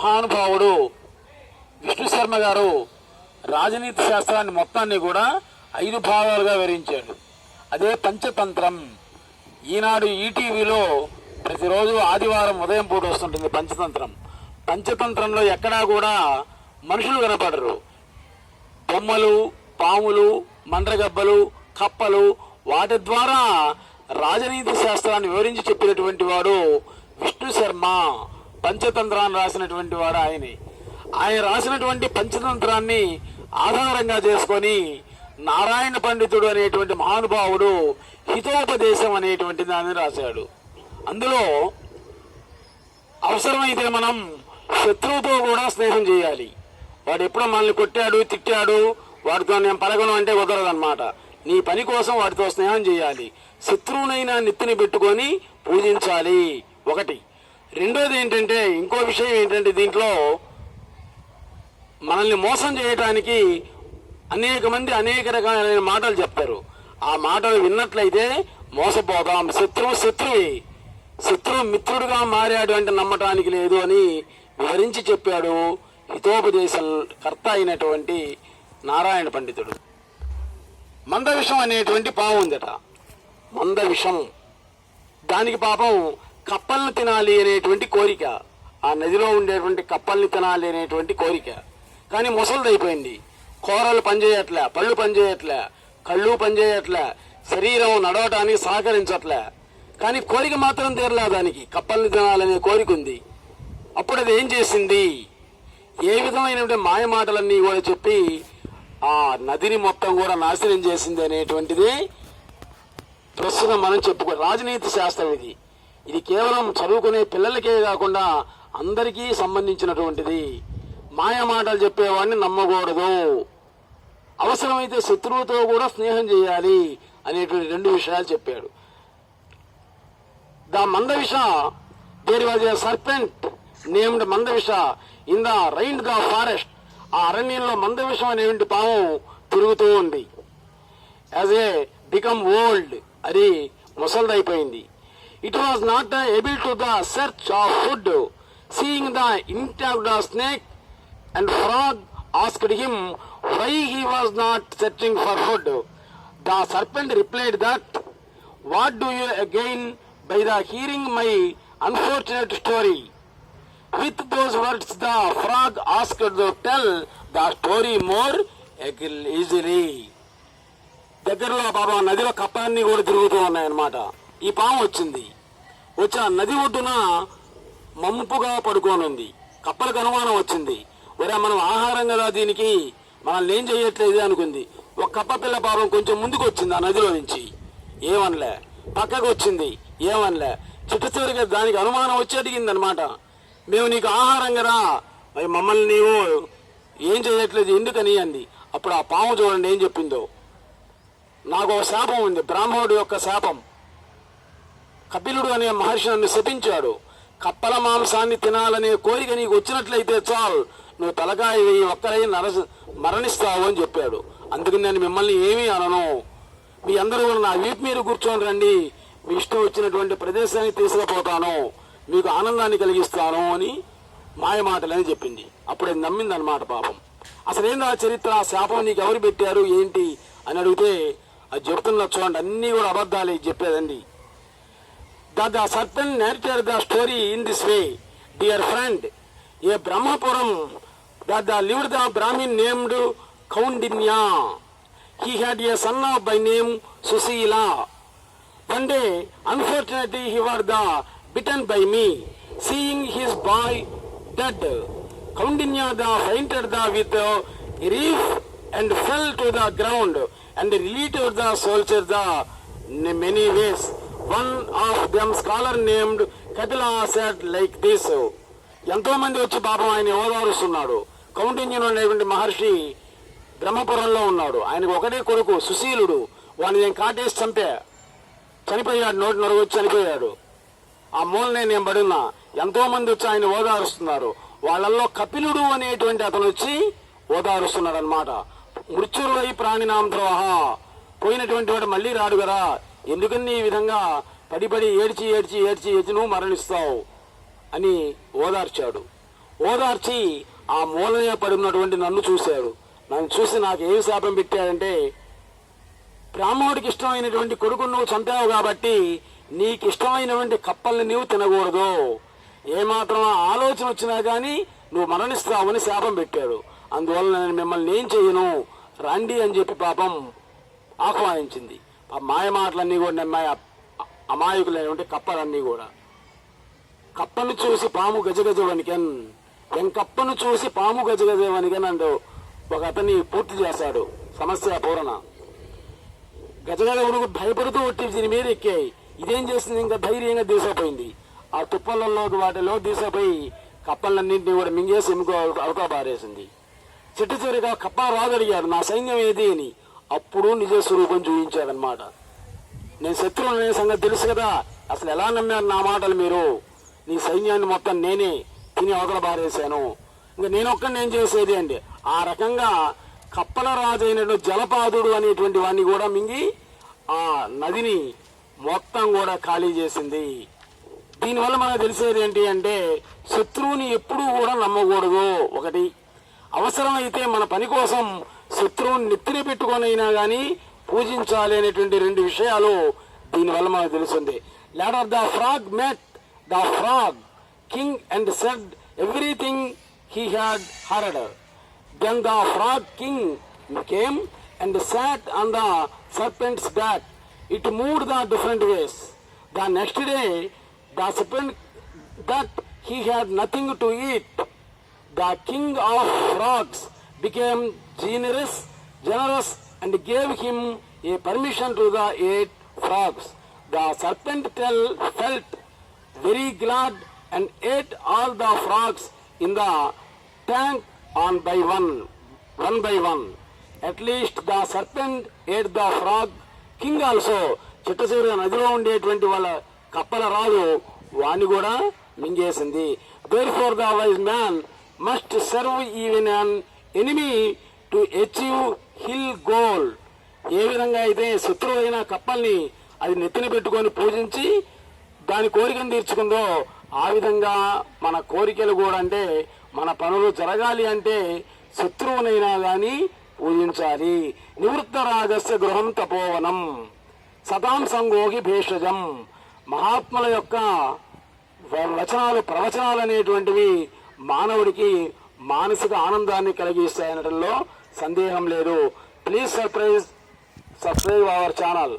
మహానుభావుడు విష్ణు శర్మ గారు రాజనీతి శాస్త్రాన్ని మొత్తాన్ని కూడా ఐదు భాగాలుగా వివరించాడు. అదే పంచతంత్రం. ఈనాడు ఈటీవీలో ప్రతిరోజు ఆదివారం ఉదయం పూట వస్తుంటుంది పంచతంత్రం. పంచతంత్రంలో ఎక్కడా కూడా మనుషులు కనపడరు. బొమ్మలు పాములు మండ్రగబ్బలు కప్పలు వాటి ద్వారా రాజనీతి శాస్త్రాన్ని వివరించి చెప్పినటువంటి వాడు విష్ణు శర్మ. పంచతంత్రాన్ని రాసినటువంటి వాడు ఆయనే. ఆయన రాసినటువంటి పంచతంత్రాన్ని ఆధారంగా చేసుకొని నారాయణ పండితుడు అనేటువంటి మహానుభావుడు హితోపదేశం అనేటువంటి దాన్ని రాశాడు. అందులో అవసరమైతే మనం శత్రువుతో కూడా స్నేహం చేయాలి. వాడు ఎప్పుడో మనల్ని కొట్టాడు తిట్టాడు వాడితో నేను పలకను అంటే కుదరదన్నమాట. నీ పని కోసం వాడితో స్నేహం చేయాలి. శత్రువునైనా నెత్తిని పెట్టుకొని పూజించాలి. ఒకటి. రెండోది ఏంటంటే ఇంకో విషయం ఏంటంటే దీంట్లో మనల్ని మోసం చేయడానికి అనేక మంది అనేక రకాలైన మాటలు చెప్తారు. ఆ మాటలు విన్నట్లయితే మోసపోతాం. శత్రువు శత్రువే. శత్రువు మిత్రుడుగా మారాడు అంటే నమ్మటానికి లేదు అని వివరించి చెప్పాడు హితోపదేశం కర్త అయినటువంటి నారాయణ పండితుడు. మంద విషం అనేటువంటి పాము ఉందట మంద విషం దానికి పాపం కప్పల్ని తినాలి అనేటువంటి కోరిక. ఆ నదిలో ఉండేటువంటి కప్పల్ని తినాలి అనేటువంటి కోరిక. కానీ ముసలిదైపోయింది కూరలు పనిచేయట్లే పళ్ళు పనిచేయట్లే కళ్ళు పనిచేయట్లే శరీరం నడవటానికి సహకరించట్లే. కానీ కోరిక మాత్రం తీరలే దానికి. కప్పల్ని తినాలనే కోరిక ఉంది. అప్పుడు అది ఏం చేసింది? ఏ విధమైనటువంటి మాయ మాటలన్నీ కూడా చెప్పి ఆ నదిని మొత్తం కూడా నాశనం చేసింది అనేటువంటిది ప్రస్తుతం మనం చెప్పుకో రాజనీతి శాస్త్రం ఇది ఇది కేవలం చదువుకునే పిల్లలకే కాకుండా అందరికీ సంబంధించినటువంటిది. మాయ మాటలు చెప్పేవాడిని నమ్మకూడదు. అవసరమైతే శత్రువుతో కూడా స్నేహం చేయాలి అనేటువంటి రెండు విషయాలు చెప్పాడు. The Mandavisha there was a serpent named Mandavisha in the round the forest. ఆ అరణ్యంలో మందవిషం అనేటువంటి పాము తిరుగుతూ ఉంది. యాజ్ ఏ బికమ్ ఓల్డ్ అది ముసల్దైపోయింది. it was not able to the search of food seeing the end of the snake and frog asked him why he was not searching for food the serpent replied that what do you again by the hearing my unfortunate story with those words the frog asked to tell the story more easily దగ్గరలో పాపం ఆ నదిలో కప్పలన్నీ కూడా తిరుగుతూ ఉన్నాయన్నమాట ఈ పాము వచ్చింది. వచ్చిన ఆ నది ఒడ్డున మంపుగా పడుకోనుంది. కప్పలకు అనుమానం వచ్చింది. ఒరే మనం ఆహారం కదా దీనికి? మనల్ని ఏం చేయట్లేదు అనుకుంది. ఒక కప్ప పిల్ల పాపం కొంచెం ముందుకు వచ్చింది ఆ నదిలో నుంచి. ఏమనలే. పక్కకు వచ్చింది ఏమనలే. చిట్ట చివరికి దానికి అనుమానం వచ్చి అడిగింది అనమాట మేము నీకు ఆహారం కదా. మరి మమ్మల్ని నీవు ఏం చేయట్లేదు ఎందుకని అంది. అప్పుడు ఆ పాము చూడండి ఏం చెప్పిందో. నాకు ఒక శాపం ఉంది. బ్రాహ్మణుడి యొక్క శాపం. కపిలుడు అనే మహర్షి నన్ను శపించాడు. కప్పల మాంసాన్ని తినాలనే కోరిక నీకు వచ్చినట్లయితే చాలు. నువ్వు తలకాయ వేయి ఒక్కరై నరస మరణిస్తావు అని చెప్పాడు. అందుకని నేను మిమ్మల్ని ఏమీ అనను. మీ అందరూ నా వీపు మీద కూర్చొని రండి. మీ ఇష్టం వచ్చినటువంటి ప్రదేశానికి తీసుకుపోతాను. మీకు ఆనందాన్ని కలిగిస్తాను అని మాయ మాటలని చెప్పింది. అప్పుడు అది నమ్మింది అనమాట పాపం. అసలేంది ఆ చరిత్ర? ఆ శాపం నీకు ఎవరు పెట్టారు? ఏంటి? అని అడిగితే అది చెప్తున్నా చూడండి అన్నీ కూడా అబద్ధాలే చెప్పేదండి. That the serpent narrated the story in this way. Dear friend, a Brahmapuram that the lived the Brahmin named Kaundinya. He had a son by name Susila. One day, unfortunately, he was the bitten by me. Seeing his boy dead, Kaundinya the fainted the with a reef and fell to the ground and relieved the soldier the many ways. One of them scholar named Kapila said like this ఎంతో మంది వచ్చి పాపం ఆయన ఓదారుస్తున్నాడు. కౌంటిన్యులు అనేటువంటి మహర్షి బ్రహ్మపురంలో ఉన్నాడు. ఆయనకు ఒకటే కొడుకు సుశీలుడు. వాడిని నేను కాటేసి చంపా. చనిపోయాడు నోటి నొరగొచ్చి చనిపోయాడు. ఆ మూలనే నేను పడున్నా. ఎంతో మంది వచ్చి ఆయన ఓదారుస్తున్నారు. వాళ్ళల్లో కపిలుడు అనేటువంటి అతను వచ్చి ఓదారుస్తున్నాడు అనమాట మృత్యురుడై ప్రాణినాం ద్రోహ. పోయినటువంటి వాడు మళ్ళీ రాడు కదా. ఎందుకని ఈ విధంగా పడిపడి ఏడ్చి ఏడ్చి ఏడ్చి ఏడ్చి నువ్వు మరణిస్తావు అని ఓదార్చాడు. ఓదార్చి ఆ మూలనే పడినటువంటి నన్ను చూశాడు. నన్ను చూసి నాకు ఏమి శాపం పెట్టాడంటే బ్రాహ్మణుడికి ఇష్టమైనటువంటి కొడుకును నువ్వు చంపావు కాబట్టి నీకు ఇష్టమైనటువంటి కప్పల్ని నీవు తినకూడదు. ఏమాత్రం ఆలోచన వచ్చినా కానీ నువ్వు మరణిస్తావని శాపం పెట్టాడు. అందువల్ల నేను మిమ్మల్ని ఏం చేయను? రండి అని చెప్పి పాపం ఆహ్వానించింది. ఆ మాయ మాటలన్నీ కూడా నమ్మాయి అమాయకులైనటువంటి కప్పలన్నీ కూడా. కప్పను చూసి పాము గజగజ వణికెన్ వెంకప్పను చూసి పాము గజగజ వణికెన్ అంటూ ఒక అతన్ని పూర్తి చేశాడు సమస్య పూరణ. గజగజవుడు భయపడుతూ ఉట్టి దీని మీద ఎక్కాయి. ఇదేం చేసింది ఇంకా ధైర్యంగా దీసపోయింది. ఆ తుప్పలలో వాటిలో దీసపోయి కప్పలన్నింటినీ కూడా మింగేసి ఇంకో అవకా పారేసింది. చిట్టు చివరిగా కప్ప రాజు నా సైన్యం ఏది? అని. అప్పుడు నిజ స్వరూపం చూపించాడనమాట నేను శత్రువు అనే సంగతి తెలుసు కదా. అసలు ఎలా నమ్మారు నా మాటలు మీరు? నీ సైన్యాన్ని మొత్తం నేనే తిని అవతల బారేశాను ఇంకా నేను ఒక్కడిని నేను చేసేది అండి? ఆ రకంగా కప్పల రాజు అయినటువంటి జలపాదుడు అనేటువంటి వాడిని కూడా మింగి ఆ నదిని మొత్తం కూడా ఖాళీ చేసింది. దీనివల్ల మనకు తెలిసేది ఏంటి అంటే శత్రువుని ఎప్పుడూ కూడా నమ్మకూడదు. ఒకటి అవసరమైతే మన పని కోసం శత్రువుని నెత్తిన పెట్టుకొని అయినా కానీ పూజించాలి అనేటువంటి రెండు విషయాలు దీనివల్ల మనకు తెలుస్తుంది later the frog met the frog king and said everything he had heard then the frog king came and sat on the serpent's back it moved the different ways the next day the serpent that he had nothing to eat the king of frogs became generous, generous and gave him a permission to the eight frogs. The serpent tell, felt very glad and ate all the frogs in the tank on by one, one by one. At least the serpent ate the frog king also. చిట్టచివరి నదిలో ఉండేటువంటి వాళ్ళ కప్పల రాజు వాణ్ణి కూడా మింగేసింది therefore the wise man must serve even and enemy to achieve his goal ఏ విధంగా అయితే శత్రువైన కప్పల్ని అది నెత్తిన పెట్టుకొని పూజించి దాని కోరికను తీర్చుకుందో ఆ విధంగా మన కోరికలు కూడా అంటే మన పనులు జరగాలి అంటే శత్రువునైనా కానీ పూజించాలి. నివృత్త రాజస్య గృహం తపోవనం సతాం సంగోగి భేషజం. మహాత్ముల యొక్క వచనాలు ప్రవచనాలు అనేటువంటివి మానవుడికి మానసిక ఆనందాన్ని కలిగిస్తాయనడంలో సందేహం లేదు. Please surprise subscribe our channel